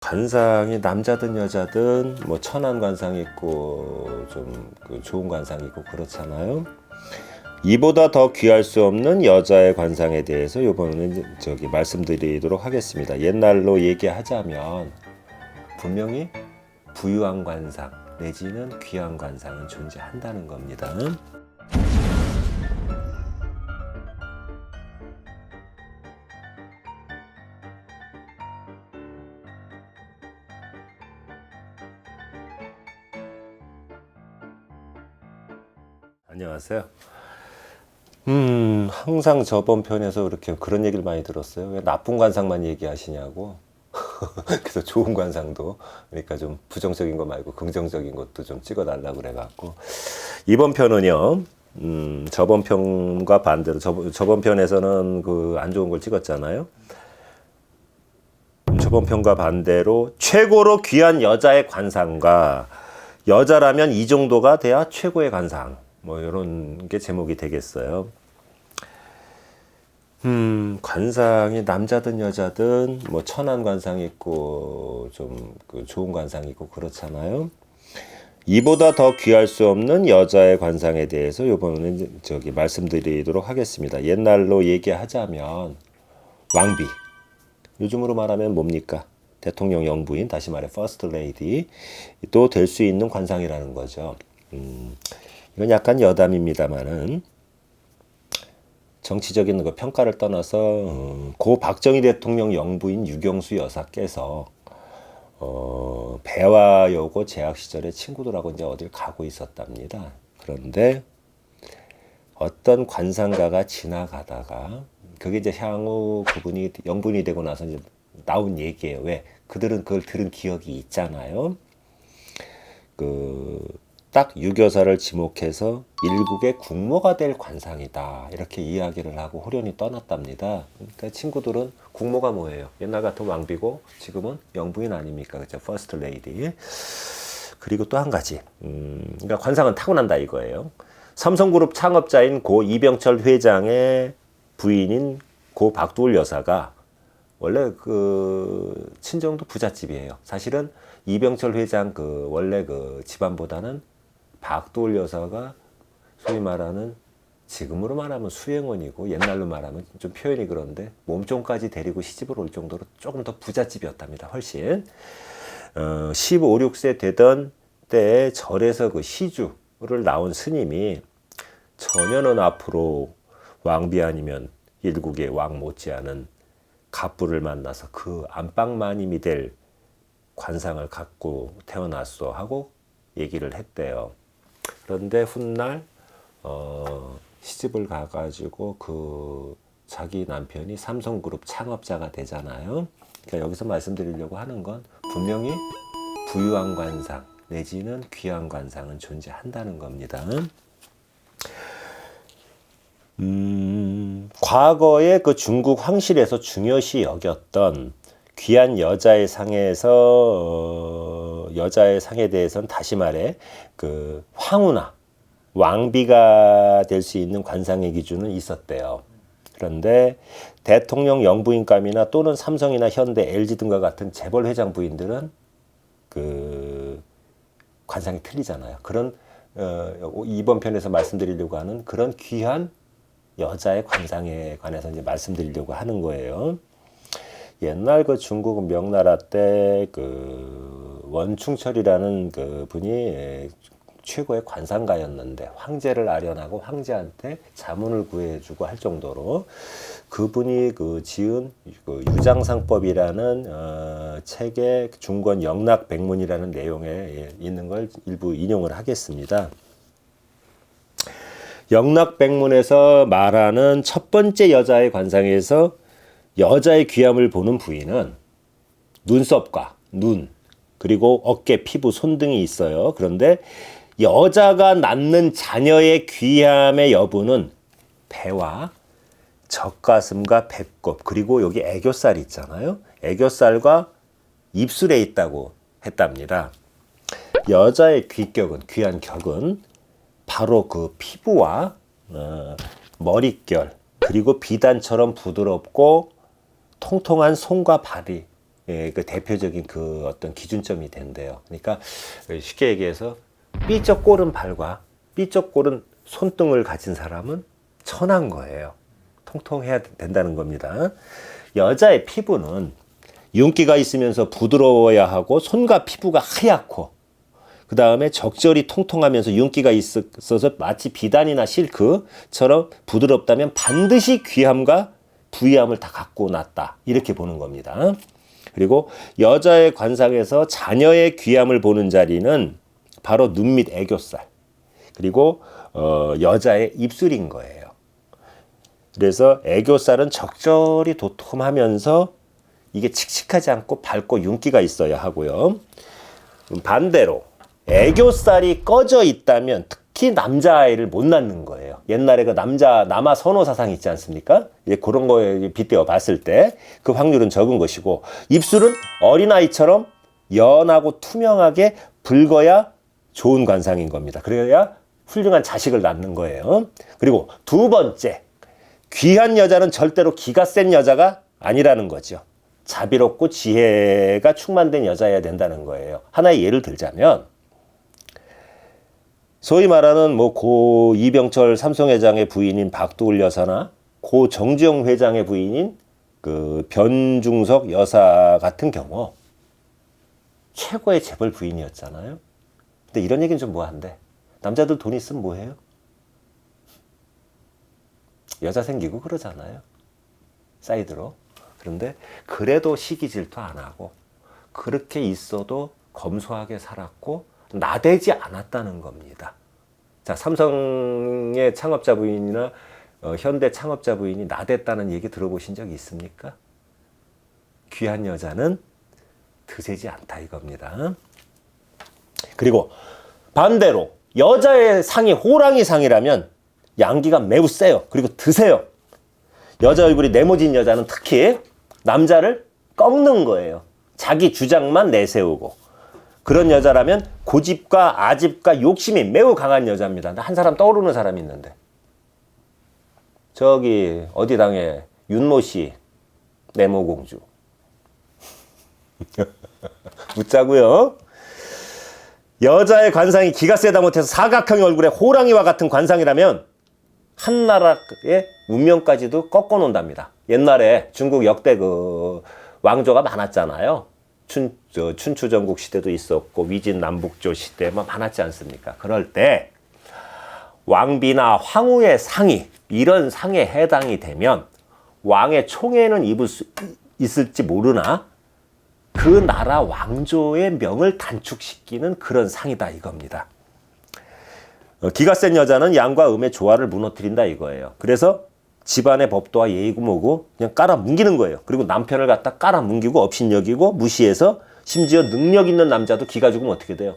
관상이 남자든 여자든 뭐 천한 관상 있고 좀 그 좋은 관상 있고 그렇잖아요. 이보다 더 귀할 수 없는 여자의 관상에 대해서 이번에는 이제 저기 말씀드리도록 하겠습니다. 옛날로 얘기하자면 분명히 부유한 관상 내지는 귀한 관상은 존재한다는 겁니다. 안녕하세요. 음, 항상 저번 편에서 이렇게 그런 얘기를 많이 들었어요. 왜 나쁜 관상만 얘기하시냐고. 그래서 좋은 관상도, 그러니까 좀 부정적인 거 말고 긍정적인 것도 좀 찍어달라고 그래갖고. 이번 편은요, 음, 저번 편과 반대로, 저, 저번 편에서는 그 안 좋은 걸 찍었잖아요. 음, 저번 편과 반대로 최고로 귀한 여자의 관상과 여자라면 이 정도가 돼야 최고의 관상. 뭐 이런 게 제목이 되겠어요. 음, 관상이 남자든 여자든 뭐 천한 관상 있고 좀 그 좋은 관상 있고 그렇잖아요. 이보다 더 귀할 수 없는 여자의 관상에 대해서 이제 저기 말씀드리도록 하겠습니다. 옛날로 얘기하자면 왕비. 요즘으로 말하면 뭡니까? 대통령 영부인, 다시 말해 퍼스트 레이디 또 될 수 있는 관상이라는 거죠. 음, 이건 약간 여담입니다만은 정치적인 그 평가를 떠나서 음, 고 박정희 대통령 영부인 유경수 여사께서 어, 배와 여고 재학 시절에 친구들하고 이제 어딜 가고 있었답니다. 그런데 어떤 관상가가 지나가다가 그게 이제 향후 그분이 영분이 되고 나서 이제 나온 얘기예요. 왜? 그들은 그걸 들은 기억이 있잖아요. 그 딱 유교사를 지목해서 일국의 국모가 될 관상이다 이렇게 이야기를 하고 호련히 떠났답니다. 그러니까 친구들은 국모가 뭐예요? 옛날 같은 왕비고 지금은 영부인 아닙니까? 그죠? 퍼스트 레이디. 그리고 또 한 가지, 음, 그러니까 관상은 타고난다 이거예요. 삼성그룹 창업자인 고 이병철 회장의 부인인 고 박두울 여사가 원래 그 친정도 부잣집이에요. 사실은 이병철 회장 그 원래 그 집안보다는 박도울 여사가 소위 말하는 지금으로 말하면 수행원이고 옛날로 말하면 좀 표현이 그런데 몸종까지 데리고 시집을 올 정도로 조금 더 부잣집이었답니다. 훨씬. 어, 15, 16세 되던 때에 절에서 그 시주를 나온 스님이 전혀는 앞으로 왕비 아니면 일국의 왕 못지않은 갑부를 만나서 그 안방마님이 될 관상을 갖고 태어났어 하고 얘기를 했대요. 그런데 훗날 어, 시집을 가가지고 그 자기 남편이 삼성그룹 창업자가 되잖아요. 그러니까 여기서 말씀드리려고 하는 건 분명히 부유한 관상 내지는 귀한 관상은 존재한다는 겁니다. 음, 과거에 그 중국 황실에서 중요시 여겼던 귀한 여자의 상에서 어, 여자의 상에 대해서는 다시 말해 그 황후나 왕비가 될 수 있는 관상의 기준은 있었대요. 그런데 대통령 영부인감이나 또는 삼성이나 현대, LG 등과 같은 재벌 회장 부인들은 그 관상이 틀리잖아요. 그런 어, 이번 편에서 말씀드리려고 하는 그런 귀한 여자의 관상에 관해서 이제 말씀드리려고 하는 거예요. 옛날 그 중국 명나라 때 그 원충철이라는 그 분이 최고의 관상가였는데 황제를 아련하고 황제한테 자문을 구해주고 할 정도로 그분이 그 지은 그 유장상법이라는 어, 책의 중권 영락 백문이라는 내용에 있는 걸 일부 인용을 하겠습니다. 영락 백문에서 말하는 첫 번째 여자의 관상에서 여자의 귀함을 보는 부위는 눈썹과 눈 그리고 어깨, 피부, 손 등이 있어요. 그런데 여자가 낳는 자녀의 귀함의 여부는 배와 젖가슴과 배꼽 그리고 여기 애교살 있잖아요. 애교살과 입술에 있다고 했답니다. 여자의 귀격은 귀한 격은 바로 그 피부와 어, 머릿결 그리고 비단처럼 부드럽고 통통한 손과 발이 예, 그 대표적인 그 어떤 기준점이 된대요. 그러니까 쉽게 얘기해서 B쪽 꼴은 발과 B쪽 꼴은 손등을 가진 사람은 천한 거예요. 통통해야 된다는 겁니다. 여자의 피부는 윤기가 있으면서 부드러워야 하고 손과 피부가 하얗고 그 다음에 적절히 통통하면서 윤기가 있어서 마치 비단이나 실크처럼 부드럽다면 반드시 귀함과 부위함을 다 갖고 났다 이렇게 보는 겁니다. 그리고 여자의 관상에서 자녀의 귀함을 보는 자리는 바로 눈 밑 애교살 그리고 어, 여자의 입술인 거예요. 그래서 애교살은 적절히 도톰하면서 이게 칙칙하지 않고 밝고 윤기가 있어야 하고요. 반대로 애교살이 꺼져 있다면 특히 남자아이를 못 낳는 거예요. 옛날에 그 남자 남아 선호 사상 있지 않습니까? 이제 그런 거에 빗대어 봤을 때 그 확률은 적은 것이고 입술은 어린아이처럼 연하고 투명하게 붉어야 좋은 관상인 겁니다. 그래야 훌륭한 자식을 낳는 거예요. 그리고 두 번째, 귀한 여자는 절대로 기가 센 여자가 아니라는 거죠. 자비롭고 지혜가 충만된 여자여야 된다는 거예요. 하나의 예를 들자면, 소위 말하는 뭐 고 이병철 삼성회장의 부인인 박도울 여사나 고 정지영 회장의 부인인 그 변중석 여사 같은 경우 최고의 재벌 부인이었잖아요. 근데 이런 얘기는 좀 뭐한데 남자들 돈 있으면 뭐해요? 여자 생기고 그러잖아요. 사이드로. 그런데 그래도 시기 질투 안 하고 그렇게 있어도 검소하게 살았고 나대지 않았다는 겁니다. 자, 삼성의 창업자 부인이나 어, 현대 창업자 부인이 나댔다는 얘기 들어보신 적 있습니까? 귀한 여자는 드세지 않다 이겁니다. 그리고 반대로 여자의 상이 호랑이 상이라면 양기가 매우 세요. 그리고 드세요. 여자 얼굴이 네모진 여자는 특히 남자를 꺾는 거예요. 자기 주장만 내세우고. 그런 여자라면 고집과 아집과 욕심이 매우 강한 여자입니다. 한 사람 떠오르는 사람이 있는데. 저기 어디 당에 윤모 씨 네모공주. 묻자고요. 여자의 관상이 기가 세다 못해서 사각형의 얼굴에 호랑이와 같은 관상이라면 한 나라의 운명까지도 꺾어 놓는답니다. 옛날에 중국 역대 그 왕조가 많았잖아요. 춘, 저, 춘추전국 시대도 있었고 위진 남북조 시대 뭐 많았지 않습니까? 그럴 때 왕비나 황후의 상이 이런 상에 해당이 되면 왕의 총에는 입을 수 있을지 모르나 그 나라 왕조의 명을 단축시키는 그런 상이다 이겁니다. 어, 기가 센 여자는 양과 음의 조화를 무너뜨린다 이거예요. 그래서 집안의 법도와 예의고 뭐고 그냥 깔아 뭉기는 거예요. 그리고 남편을 갖다 깔아 뭉기고 업신여기고 무시해서 심지어 능력 있는 남자도 기가 죽으면 어떻게 돼요?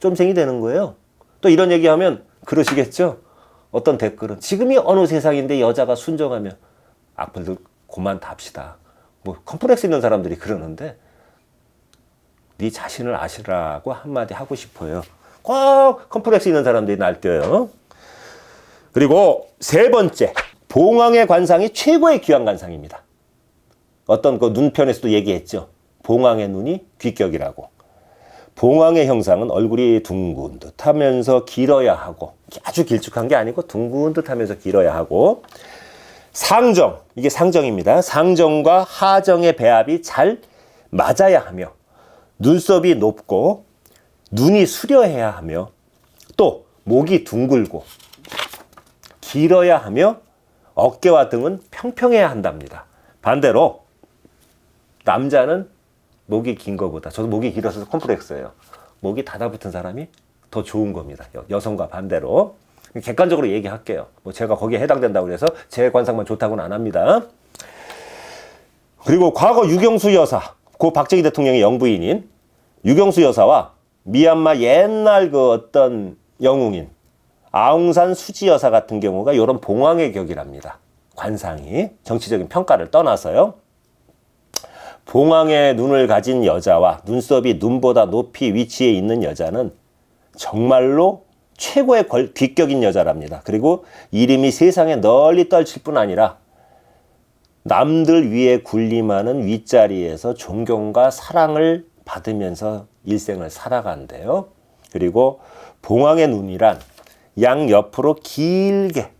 쫌생이 되는 거예요. 또 이런 얘기하면 그러시겠죠? 어떤 댓글은 지금이 어느 세상인데 여자가 순정하면 악플들 그만 답시다. 뭐 컴플렉스 있는 사람들이 그러는데 네 자신을 아시라고 한마디 하고 싶어요. 꼭 컴플렉스 있는 사람들이 날뛰어요. 그리고 세 번째, 봉황의 관상이 최고의 귀한 관상입니다. 어떤 그 눈편에서도 얘기했죠. 봉황의 눈이 귀격이라고. 봉황의 형상은 얼굴이 둥근 듯 하면서 길어야 하고, 아주 길쭉한 게 아니고 둥근 듯 하면서 길어야 하고, 상정, 이게 상정입니다. 상정과 하정의 배합이 잘 맞아야 하며, 눈썹이 높고, 눈이 수려해야 하며, 또 목이 둥글고, 길어야 하며, 어깨와 등은 평평해야 한답니다. 반대로, 남자는 목이 긴 것보다, 저도 목이 길어서 콤플렉스예요. 목이 닫아붙은 사람이 더 좋은 겁니다. 여, 성과 반대로. 객관적으로 얘기할게요. 뭐 제가 거기에 해당된다고 그래서 제 관상만 좋다고는 안 합니다. 그리고 과거 유경수 여사, 고 박정희 대통령의 영부인인 유경수 여사와 미얀마 옛날 그 어떤 영웅인 아웅산 수지 여사 같은 경우가 이런 봉황의 격이랍니다. 관상이 정치적인 평가를 떠나서요. 봉황의 눈을 가진 여자와 눈썹이 눈보다 높이 위치해 있는 여자는 정말로 최고의 걸, 귀격인 여자랍니다. 그리고 이름이 세상에 널리 떨칠 뿐 아니라 남들 위에 군림하는 윗자리에서 존경과 사랑을 받으면서 일생을 살아간대요. 그리고 봉황의 눈이란 양 옆으로 길게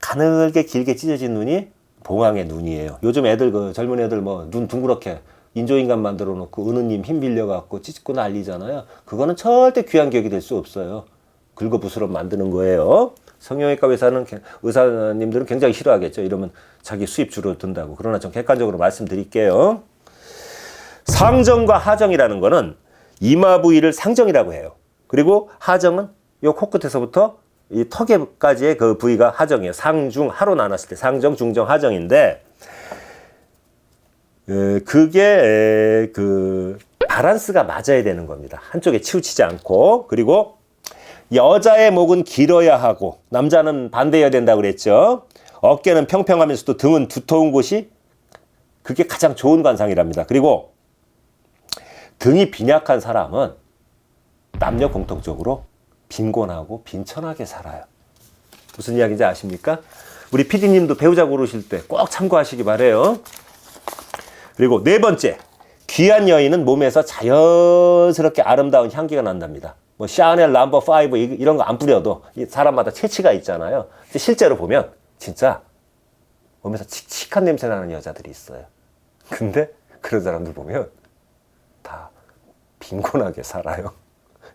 가늘게 길게 찢어진 눈이 봉황의 눈이에요. 요즘 애들 그 젊은 애들 뭐 눈 둥그렇게 인조인간 만들어 놓고 은우님 힘 빌려 갖고 찢고 난리잖아요. 그거는 절대 귀한 격이 될 수 없어요. 긁어 부스럼 만드는 거예요. 성형외과 의사는 의사님들은 굉장히 싫어하겠죠. 이러면 자기 수입 줄어든다고. 그러나 좀 객관적으로 말씀드릴게요. 상정과 하정이라는 거는 이마 부위를 상정이라고 해요. 그리고 하정은 요 코끝에서부터 이 턱에까지의 그 부위가 하정이에요. 상중 하로 나눴을 때 상정, 중정, 하정인데 에, 그게 에, 그 바란스가 맞아야 되는 겁니다. 한쪽에 치우치지 않고 그리고 여자의 목은 길어야 하고 남자는 반대여야 된다고 그랬죠. 어깨는 평평하면서도 등은 두터운 곳이 그게 가장 좋은 관상이랍니다. 그리고 등이 빈약한 사람은 남녀 공통적으로 빈곤하고 빈천하게 살아요. 무슨 이야기인지 아십니까? 우리 PD님도 배우자 고르실 때 꼭 참고하시기 바래요. 그리고 네 번째, 귀한 여인은 몸에서 자연스럽게 아름다운 향기가 난답니다. 뭐 샤넬 넘버 5 이런 거 안 뿌려도 사람마다 체취가 있잖아요. 실제로 보면 진짜 몸에서 칙칙한 냄새 나는 여자들이 있어요. 근데 그런 사람들 보면 다 빈곤하게 살아요.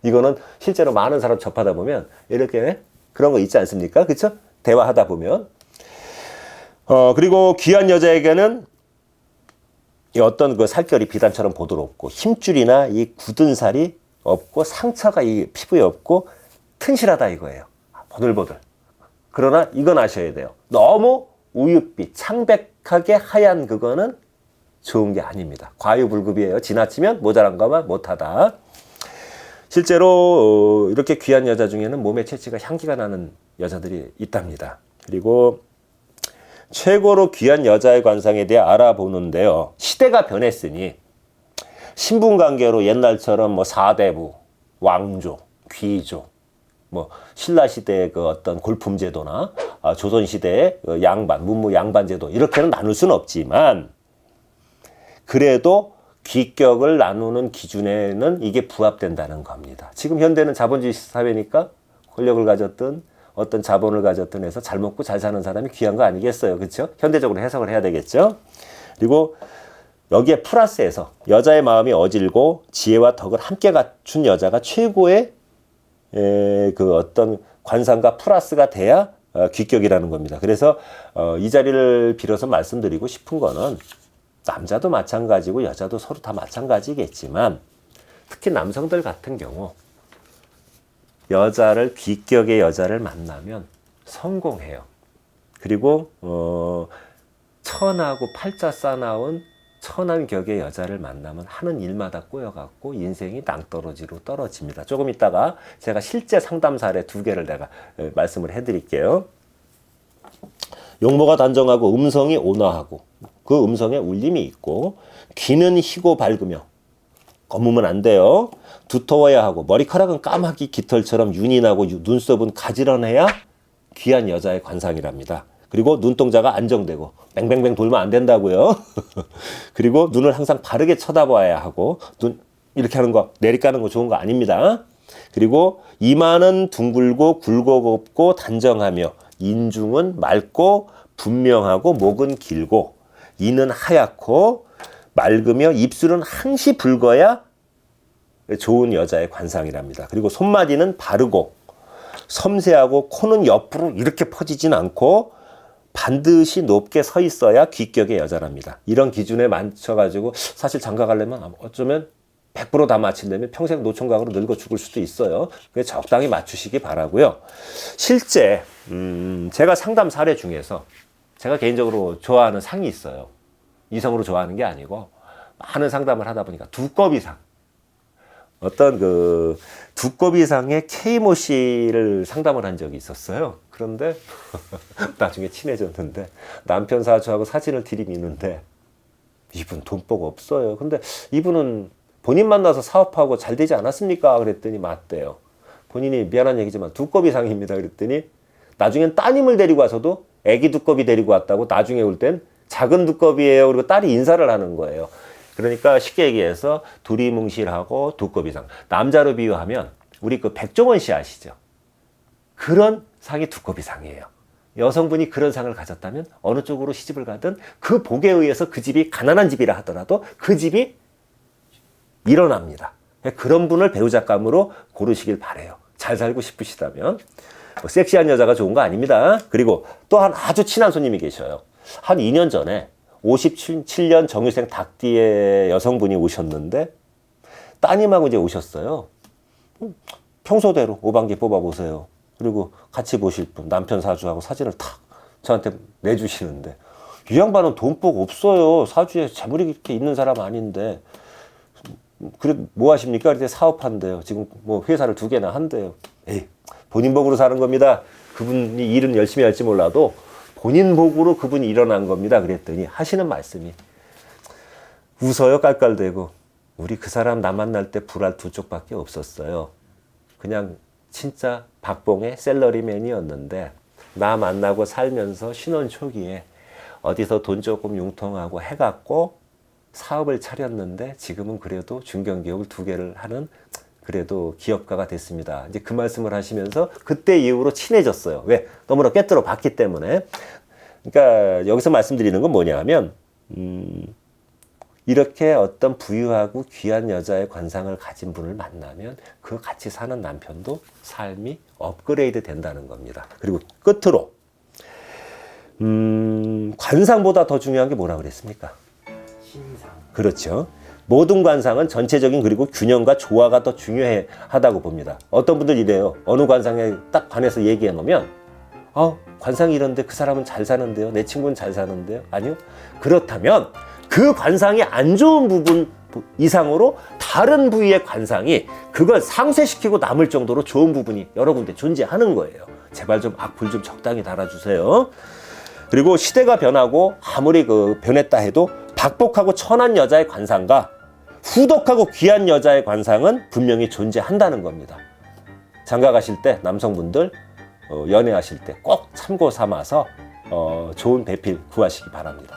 이거는 실제로 많은 사람 접하다 보면 이렇게 그런 거 있지 않습니까? 그렇죠? 대화하다 보면 어 그리고 귀한 여자에게는 이 어떤 그 살결이 비단처럼 보드롭고 힘줄이나 이 굳은 살이 없고 상처가 이 피부에 없고 튼실하다 이거예요. 보들보들. 그러나 이건 아셔야 돼요. 너무 우윳빛, 창백하게 하얀 그거는 좋은 게 아닙니다. 과유불급이에요. 지나치면 모자란 거만 못하다. 실제로 어, 이렇게 귀한 여자 중에는 몸의 채취가 향기가 나는 여자들이 있답니다. 그리고 최고로 귀한 여자의 관상에 대해 알아보는데요. 시대가 변했으니 신분 관계로 옛날처럼 뭐 사대부, 왕조, 귀조, 뭐 신라 시대의 그 어떤 골품 제도나 아, 조선 시대의 그 양반, 문무 양반 제도 이렇게는 나눌 수는 없지만 그래도 귀격을 나누는 기준에는 이게 부합된다는 겁니다. 지금 현대는 자본주의 사회니까 권력을 가졌든 어떤 자본을 가졌든 해서 잘 먹고 잘 사는 사람이 귀한 거 아니겠어요. 그렇죠? 현대적으로 해석을 해야 되겠죠. 그리고 여기에 플러스해서 여자의 마음이 어질고 지혜와 덕을 함께 갖춘 여자가 최고의 에, 그 어떤 관상과 플러스가 돼야 어, 귀격이라는 겁니다. 그래서 어, 이 자리를 빌어서 말씀드리고 싶은 거는 남자도 마찬가지고 여자도 서로 다 마찬가지겠지만 특히 남성들 같은 경우 여자를 귀격의 여자를 만나면 성공해요. 그리고 어, 천하고 팔자 싸나운 천한 격의 여자를 만나면 하는 일마다 꼬여갖고 인생이 낭떠러지로 떨어집니다. 조금 있다가 제가 실제 상담 사례 두 개를 내가 말씀을 해드릴게요. 용모가 단정하고 음성이 온화하고 그 음성에 울림이 있고 귀는 희고 밝으며 검으면 안 돼요. 두터워야 하고 머리카락은 까마귀 깃털처럼 윤이 나고 눈썹은 가지런해야 귀한 여자의 관상이랍니다. 그리고 눈동자가 안정되고 뱅뱅뱅 돌면 안 된다고요. 그리고 눈을 항상 바르게 쳐다봐야 하고 눈 이렇게 하는 거 내리까는 거 좋은 거 아닙니다. 그리고 이마는 둥글고 굴곡없고 단정하며 인중은 맑고 분명하고 목은 길고 이는 하얗고 맑으며 입술은 항시 붉어야 좋은 여자의 관상이랍니다. 그리고 손마디는 바르고 섬세하고 코는 옆으로 이렇게 퍼지진 않고 반드시 높게 서 있어야 귀격의 여자랍니다. 이런 기준에 맞춰가지고 사실 장가 가려면 어쩌면 100%다 맞추려면 평생 노총각으로 늙어 죽을 수도 있어요. 적당히 맞추시기 바라고요. 실제 음 제가 상담 사례 중에서 제가 개인적으로 좋아하는 상이 있어요. 이성으로 좋아하는 게 아니고 많은 상담을 하다 보니까 두꺼비상 어떤 그 두꺼비상의 케이모 씨를 상담을 한 적이 있었어요. 그런데 나중에 친해졌는데 남편 사주하고 사진을 들이미는데 이분 돈복 없어요. 근데 이분은 본인 만나서 사업하고 잘 되지 않았습니까? 그랬더니 맞대요. 본인이 미안한 얘기지만 두꺼비상입니다. 그랬더니 나중엔 따님을 데리고 와서도 애기 두꺼비 데리고 왔다고 나중에 올 땐 작은 두꺼비예요. 그리고 딸이 인사를 하는 거예요. 그러니까 쉽게 얘기해서 두리뭉실하고 두꺼비상. 남자로 비유하면 우리 그 백종원 씨 아시죠? 그런 상이 두꺼비상이에요. 여성분이 그런 상을 가졌다면 어느 쪽으로 시집을 가든 그 복에 의해서 그 집이 가난한 집이라 하더라도 그 집이 일어납니다. 그런 분을 배우자감으로 고르시길 바래요. 잘 살고 싶으시다면 뭐 섹시한 여자가 좋은 거 아닙니다. 그리고 또 한 아주 친한 손님이 계셔요. 한 2년 전에 57년 정유생 닭띠의 여성분이 오셨는데 따님하고 이제 오셨어요. 음, 평소대로 오방기 뽑아보세요. 그리고 같이 보실 분, 남편 사주하고 사진을 탁 저한테 내주시는데 이 양반은 돈복 없어요. 사주에 재물이 이렇게 있는 사람 아닌데 그래 뭐 하십니까? 그때 사업한대요. 지금 뭐 회사를 두 개나 한대요. 에이, 본인 복으로 사는 겁니다. 그분이 일은 열심히 할지 몰라도 본인 복으로 그분이 일어난 겁니다. 그랬더니 하시는 말씀이 웃어요 깔깔대고 우리 그 사람 나 만날 때 불알 두 쪽밖에 없었어요. 그냥 진짜 박봉의 셀러리맨이었는데 나 만나고 살면서 신혼 초기에 어디서 돈 조금 융통하고 해갖고 사업을 차렸는데 지금은 그래도 중견기업을 두 개를 하는 그래도 기업가가 됐습니다. 이제 그 말씀을 하시면서 그때 이후로 친해졌어요. 왜? 너무나 꿰뚫어 봤기 때문에. 그러니까 여기서 말씀드리는 건 뭐냐면 음, 이렇게 어떤 부유하고 귀한 여자의 관상을 가진 분을 만나면 그 같이 사는 남편도 삶이 업그레이드 된다는 겁니다. 그리고 끝으로 음, 관상보다 더 중요한 게 뭐라 그랬습니까? 신상. 그렇죠. 모든 관상은 전체적인 그리고 균형과 조화가 더 중요하다고 봅니다. 어떤 분들 이래요. 어느 관상에 딱 관해서 얘기해 놓으면 아 관상이 이런데 그 사람은 잘 사는데요. 내 친구는 잘 사는데요. 아니요. 그렇다면 그 관상이 안 좋은 부분 이상으로 다른 부위의 관상이 그걸 상쇄시키고 남을 정도로 좋은 부분이 여러 군데 존재하는 거예요. 제발 좀 악플 좀 적당히 달아주세요. 그리고 시대가 변하고 아무리 그 변했다 해도 박복하고 천한 여자의 관상과 후덕하고 귀한 여자의 관상은 분명히 존재한다는 겁니다. 장가 가실 때 남성분들 어, 연애하실 때 꼭 참고 삼아서 어, 좋은 배필 구하시기 바랍니다.